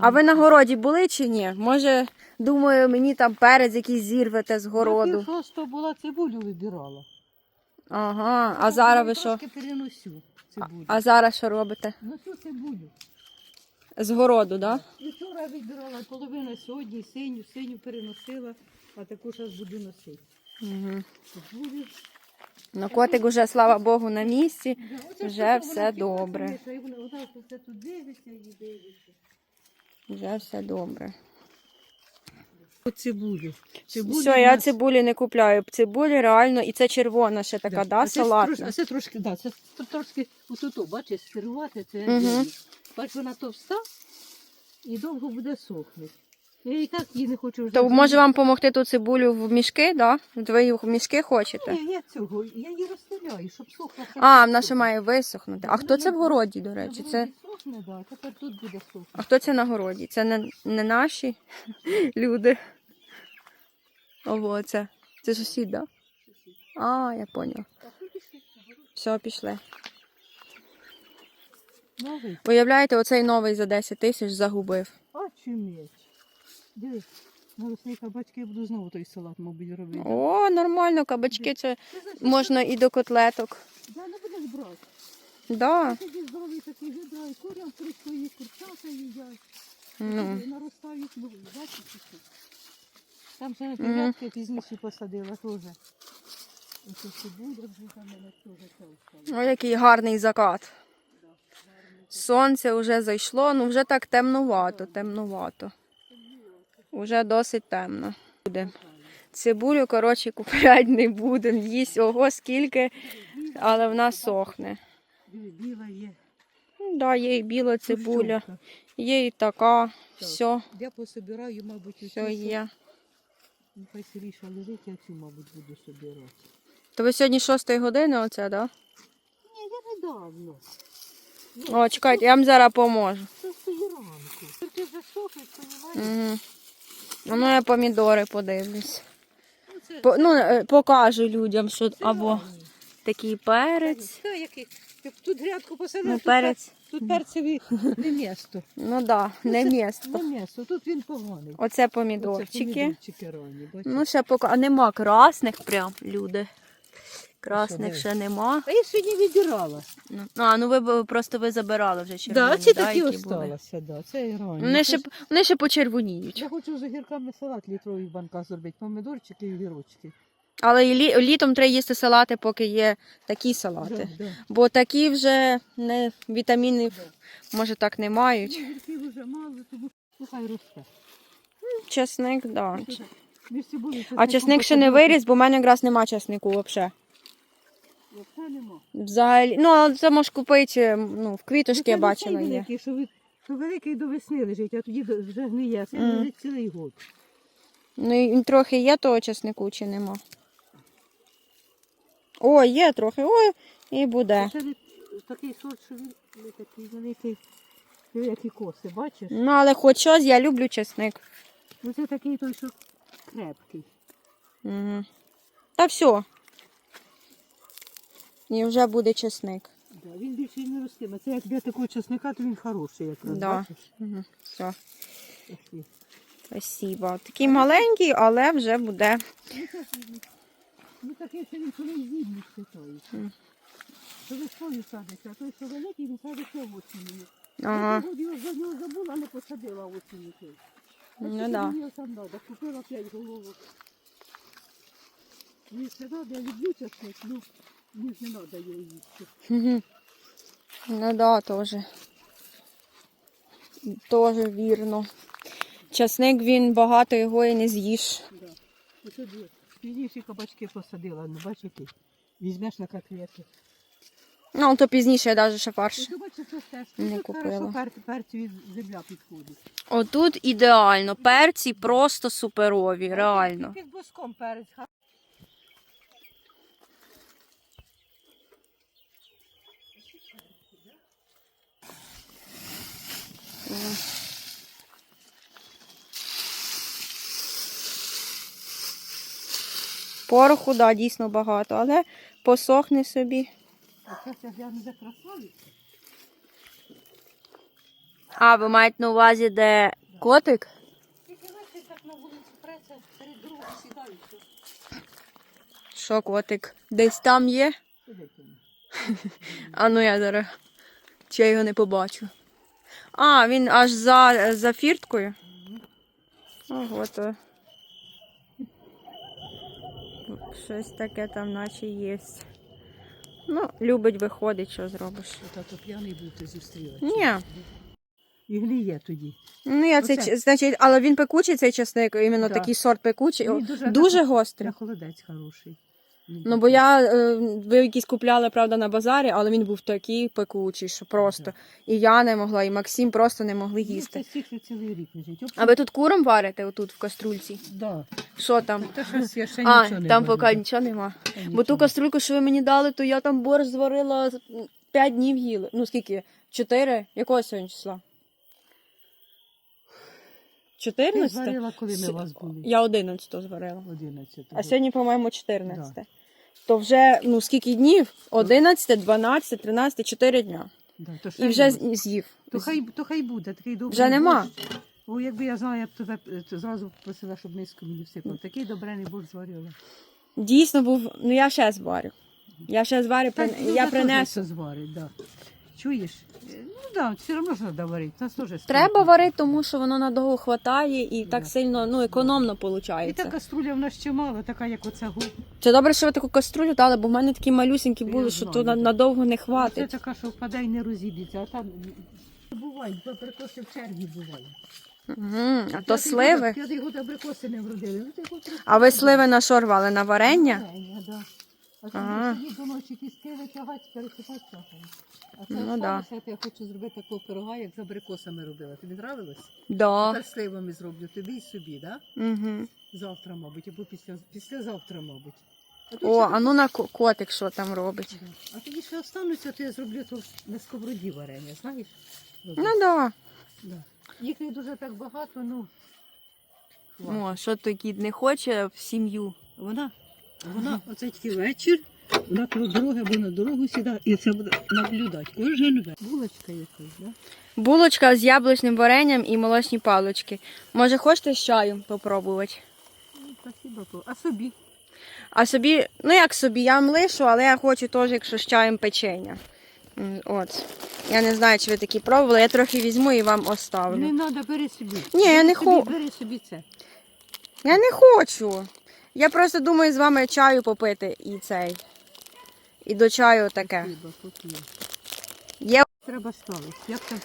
А ви на городі були чи ні? Може, думаю, мені там перець якийсь зірвете з городу. Я просто була цибулю вибирала. Ага, а зараз ви що? Трошки переносю цибулю. А зараз що робите? Носю цибулю. З городу, так? І вчора вибирала половину сьогодні, синю, синю переносила, а таку зараз буду носити. Угу. Цибулю. Ну, котик уже, слава Богу, на місці. Вже все добре. вона все тут дивиться і дивиться. Вже все добре. Цибулю. Все, я цибулі не купляю. Цибулі реально, і це червона ще така, да, А це салатна. трошки- А це трошки, да, це трошки отут, бачиш, сирувати, це mm Бач, вона товста і довго буде сохнути. Я і так її не хочу вже. То може вам допомогти ту цибулю в мішки, да? Ви її в мішки хочете? Ні, я цього, я її розстріляю, щоб сохла. А, вона ще має висохнути. А хто це в городі, до речі? Це... Сохне, да, тепер тут буде сохнути. А хто це на городі? Це не, не наші люди. Ого, це. Це сусід? Да? А, я поняла. Все, пішли. Новий. Виявляєте, оцей новий за 10 тисяч загубив. А чумець. Диви, на росні кабачки я буду знову той салат, мабуть, робити. О, нормально, кабачки це можна і до котлеток. Да, не будеш брати. Да. Тоді здорові такі відра, і курям прийшли, і курчата їдять. Ну. І наростають нові, бачиш? які? Там ще Мгм. грядки пізніше посадила теж. Оце цибуля вже там мене теж це осталось. О, який гарний закат. Сонце вже зайшло, ну вже так темнувато, темнувато. Уже досить темно. Буде. Цибулю, коротше, купляти не будемо. Їсть ого скільки, але вона сохне. Біла є. Ну, Да, є і біла цибуля, є і така. Все, Я пособираю, мабуть, все є. Нехай сиріша лежить, я цю, мабуть, буду собирати. То ви сьогодні 6 години оце, так? Ні, я недавно. О, чекайте, я вам зараз поможу. Це ранку. Тільки вже сохнуть, понімаєш? Угу. Ну, я помідори подивлюсь. Ну, По, ну, е, покажу людям, що або такий перець. Та, який? Як тут грядку посадив, Ну, тут, перець. пер- тут перцеві не місто. Ну да, не це- місто. Не місто, тут він поганий. Оце Оце помідорчики. помідорчики ранні, бачиш? Ну, ще поки. А нема красних прям, люди. Красних ще нема. А я сьогодні відбирала. Ну, А, ну ви б- просто ви забирали вже червоні. Да, ці да, такі які були. да, це і ранні. Вони ще, вони ще почервоніють. Я хочу з огірками салат літровий в банках зробити, помидорчики і огірочки. Але і лі, літом треба їсти салати, поки є такі салати. Да, да. Бо такі вже не, вітамінів, може так не мають. Ну, Огірків вже мало, тому ну, хай росте. Чесник, да. Між цибулею А чесник ще не виріс, бо в мене якраз нема чеснику взагалі. Взагалі, ну, але це можеш купити, ну, в квіточки я Ну, бачила є. великий, що, ви, що великий до весни лежить, а тоді вже гниє, а це Мгм. лежить цілий год. Ну, і трохи є того чеснику чи нема? О, є трохи, ой, і буде. Це від- такий сорт, що він такий великий, диви, які коси, бачиш? Ну, але хоч щось, я люблю чесник. Ну це такий той, що крепкий. Угу. Та все. І вже буде чесник. Да, він більше не ростиме. Це як для такого чесника, то він хороший якраз, Да. бачиш? Угу. Все, Такий. спасибо. Такий маленький, але вже буде. Ну такий, що він коли зімний вважається. Мгм. То весною садиться, а той, що великий, він садиться осінню. Ага. Я сьогодні за нього забула, не посадила осінню. той. А Ну да. Мені його купила п'ять головок. Мені все я люблю чесник, ну не треба його їсти. Угу. Ну да, теж. Теж вірно. Часник він багато його і не з'їш. Да. Ось от. Пізніші кабачки посадила, ну бачиш які. Візьмеш на котлети. Ну, то пізніше я навіть ще фарш. Ось бачиш, це теж. Не купила. пер, перцю від земля підходить. Отут ідеально. Перці просто суперові, реально. Під боском перець. Пороху, да, дійсно багато, але посохне собі. А ви маєте на увазі, де котик? Тільки вечір так на вулиці преса, перед дорогою сідають. Що котик? Десь там є? А ну я зараз. Чи я його не побачу. А, він аж за, за фірткою. Ого, то. Щось таке там наче є. Ну, любить виходить, що зробиш. Тато п'яний був, ти зустріла. Ні. І гліє тоді. Ну, я Оце. ч- значить, але він пекучий цей часник, іменно Да. такий сорт пекучий. Він дуже Дуже гострий. Та холодець хороший. Ну, бо я, е, ви якісь купляли, правда, на базарі, але він був такий пекучий, що просто. І я не могла, і Максим просто не могли Ну, їсти. Це стільки цілий рік лежить. А ви тут куром варите отут в каструльці? Да. Що там? Та щось я ще А, нічого не там поки нічого нема. Бо ту каструльку, що ви мені дали, то я там борщ зварила 5 днів їли. Ну скільки? 4? Якого сьогодні числа? Ти 14? зварила, коли ми у вас були? Я 11 зварила. 11. А сьогодні, по-моєму, 14. То вже, ну скільки днів? 11, 12, 13, 4 дня. Да, то ще І вже буде. з- з'їв. То хай, то хай буде, такий добрий Вже нема. борщ. О, якби я знала, я б тебе е, то зразу просила, щоб низько мені всипав. Такий добрений борщ зварила. Дійсно був, ну я ще зварю. Я ще зварю, Так, прин- ну, я принесу. теж зварить, да. Чуєш? Ну да, все одно ж треба варити. Нас теж Треба варити, тому що воно надовго хватає і так Да. сильно ну, економно І виходить. та каструля в нас ще мала, така як оця гу. Це добре, що ви таку каструлю дали, бо в мене такі малюсінькі Я були, що знаю. то на- надовго не Це хватить. така, що впаде і не розіб'ється, а там бо абрикоси в червні бувають. Угу. А то сливи. П'ятий год абрикоси не вродили. Ну, ти хоч А ви сливи на що рвали? На варення? Варення, да. А до ночі кістки витягати, пересипати чахом. А це Ну, ну, да. я хочу зробити такого пирога, як з абрикосами робила. Тобі нравилось? Да. Тепер сливами зроблю тобі і собі, да? Угу. Завтра, мабуть, або після, післязавтра, мабуть. А тут О, ще а ну на ко- котик що там робить. А тоді ще остануться, то я зроблю то на сковороді варення, знаєш? Роблю. Ну да. Да. Їх не дуже так багато, ну. Ну, а що той кіт не хоче в сім'ю? Вона, вона оце тільки вечір, вона коло дороги або на дорогу сідає, і це буде наблюдати. Кожен вечір. Булочка якась, да? Булочка з яблучним варенням і молочні палички. Може, хочете з чаєм попробувати? Ну, спасибо. А собі? А собі, ну як собі, я вам лишу, але я хочу теж, якщо з чаєм печення. М, От. Я не знаю, чи ви такі пробували, я трохи візьму і вам оставлю. Не треба, бери собі. Ні, я не собі, хо- Бери собі це. Я не хочу. Я просто думаю з вами чаю попити і цей. І до чаю таке. Є, Треба ставити. Як там,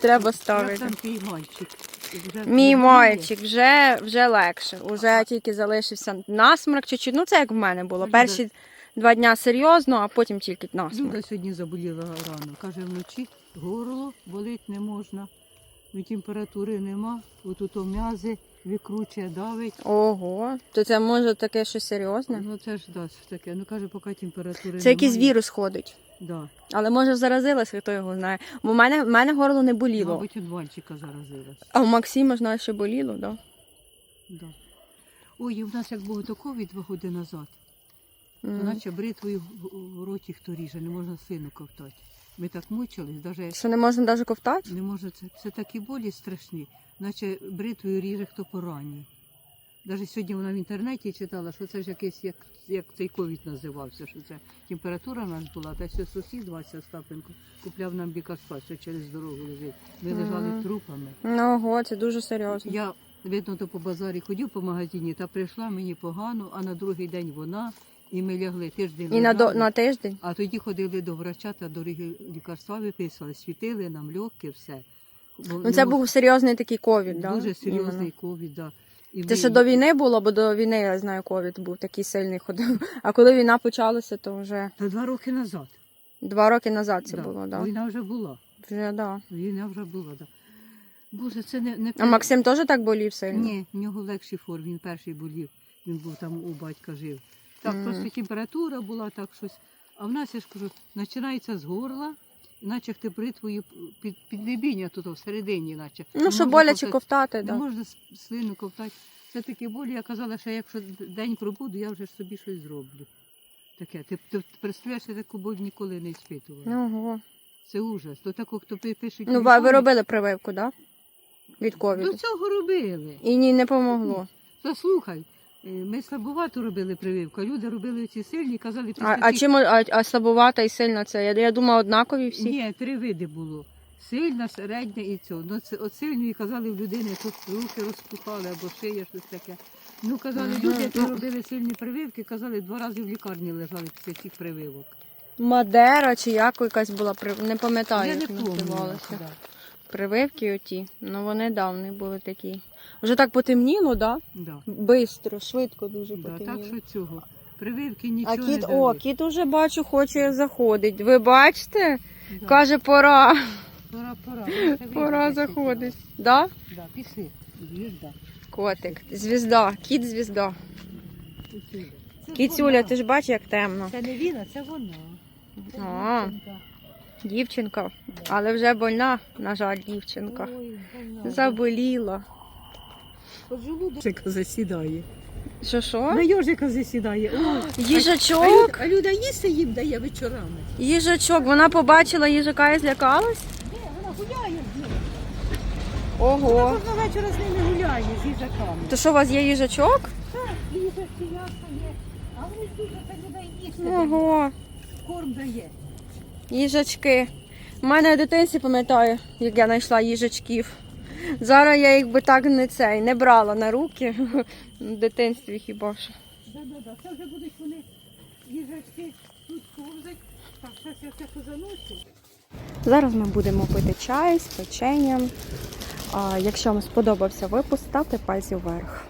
треба як там мальчик? Вже Мій мальчик вже, вже легше. Уже тільки залишився насморк чуть-чуть. Ну це як в мене було. Перші два дня серйозно, а потім тільки Люда сьогодні заболіла рано. Каже, вночі горло болить не можна, і температури нема, отут м'язи викручує, давить. Ого, то це може таке щось серйозне. Ну це ж дасть таке. Ну каже, поки температури Це якийсь вірус ходить. Да. Але може заразилася, хто його знає. Бо в мене, в мене горло не боліло. Мабуть, від мальчика заразилась. А у Максима, знаю, що боліло, так? Да? Да. Ой, і в нас як був до ковід два роки назад, то наче бритвою в- роті хто ріже, не можна слину ковтати. Ми так мучились, навіть Що не можна навіть ковтати? не можна, це, це такі болі страшні, наче бритвою ріже хто пораній. Навіть сьогодні вона в інтернеті читала, що це ж якийсь, як, як цей ковід називався, що це температура в нас була, та ще сусід Вася Остапенко купляв нам бікаспа, що через дорогу лежить. Ми лежали трупами. Ну, ого, це дуже серйозно. Я, видно, то по базарі ходив по магазині, та прийшла мені погано, а на другий день вона, і ми лягли тиждень. І на, до, на тиждень. А тоді ходили до врача та дорогі лікарства виписували, світили нам легкі, все. Бо Ну це був серйозний такий ковід, да? дуже серйозний іменно. ковід. Да. І Це ми- ще до війни було, бо до війни, я знаю, ковід був такий сильний ходив. А коли війна почалася, то вже Та два роки назад. два роки назад це да. було, да? Війна вже була. Вже, да. Війна вже була, да. Боже, це не, не А Максим теж так болів сильно? Ні, в нього легший форм, він перший болів, він був там у батька жив. Так, просто температура була, так щось. А в нас, я ж кажу, починається з горла, наче ти бритвою під, піднебіння тут всередині, наче. Ну, що боляче ковтати- ковтати, Не да. можна слину ковтати. Це такі болі, я казала, що якщо день пробуду, я вже ж собі щось зроблю. Таке. Ти, ти представляєш, я таку боль ніколи не іспитувала. Ну, ого. Це ужас. То тако, хто пи- пишуть. Ну, ви, робили прививку, так? Да? Від До ковіду. цього робили. І ні, не помогло. Та слухай, е, ми слабовато робили прививку, а люди робили ці сильні, казали, після А, а тих- чим а, а слабувата і сильна це? Я, я думала, однакові всі. Ні, три види було. Сильна, середня і цього. Ну, це, от сильної казали в людини, тут руки розпухали або шия, щось таке. Ну, казали, Ага. люди, які Ну. робили сильні прививки, казали, два рази в лікарні лежали після цих прививок. Мадера чи як якась була прив... не пам'ятаю, Я не як пам'ятаю. називалося. да. Прививки оті. Ну вони давні були такі. Вже так потемніло. Да. Да? Бистро, швидко дуже Да, потемніло. так що цього. Прививки А нічого кіт, не о, дали. кіт уже бачу, хоче заходить. Ви бачите? Да. Каже, пора. Пора, пора. Пора заходить. Да? Да, пішли. Їж, да. Котик. Звізда, кіт звізда. Кіцюля. Це Кіцюля, вона. ти ж бачиш, як темно. Це не він, а це вона. Це А. дівчинка. Дівчинка. Але вже больна, на жаль, дівчинка. Ой, вона. Заболіла. От желудочка засідає. Що що? На йожика засідає. Ой. А, Їжачок? люд, а люда їсти їм дає вечорами. Їжачок. Вона побачила їжака і злякалась? Ні, вона гуляє з ним. Ого. Кожного вечора з ними гуляє, з їжаками. То що у вас є їжачок? Так, їжачки ясно є. А вони дуже це людей їсти. Ого. Корм дає. Їжачки. У мене в дитинстві пам'ятаю, як я знайшла їжачків. Зараз я їх би так не цей не брала на руки. В дитинстві хіба що. Да-да-да. Це вже будуть вони їжачки тут ковзать. Так, зараз я це позаношу. Зараз ми будемо пити чай з печенням. Якщо вам сподобався випуск, ставте пальці вверх.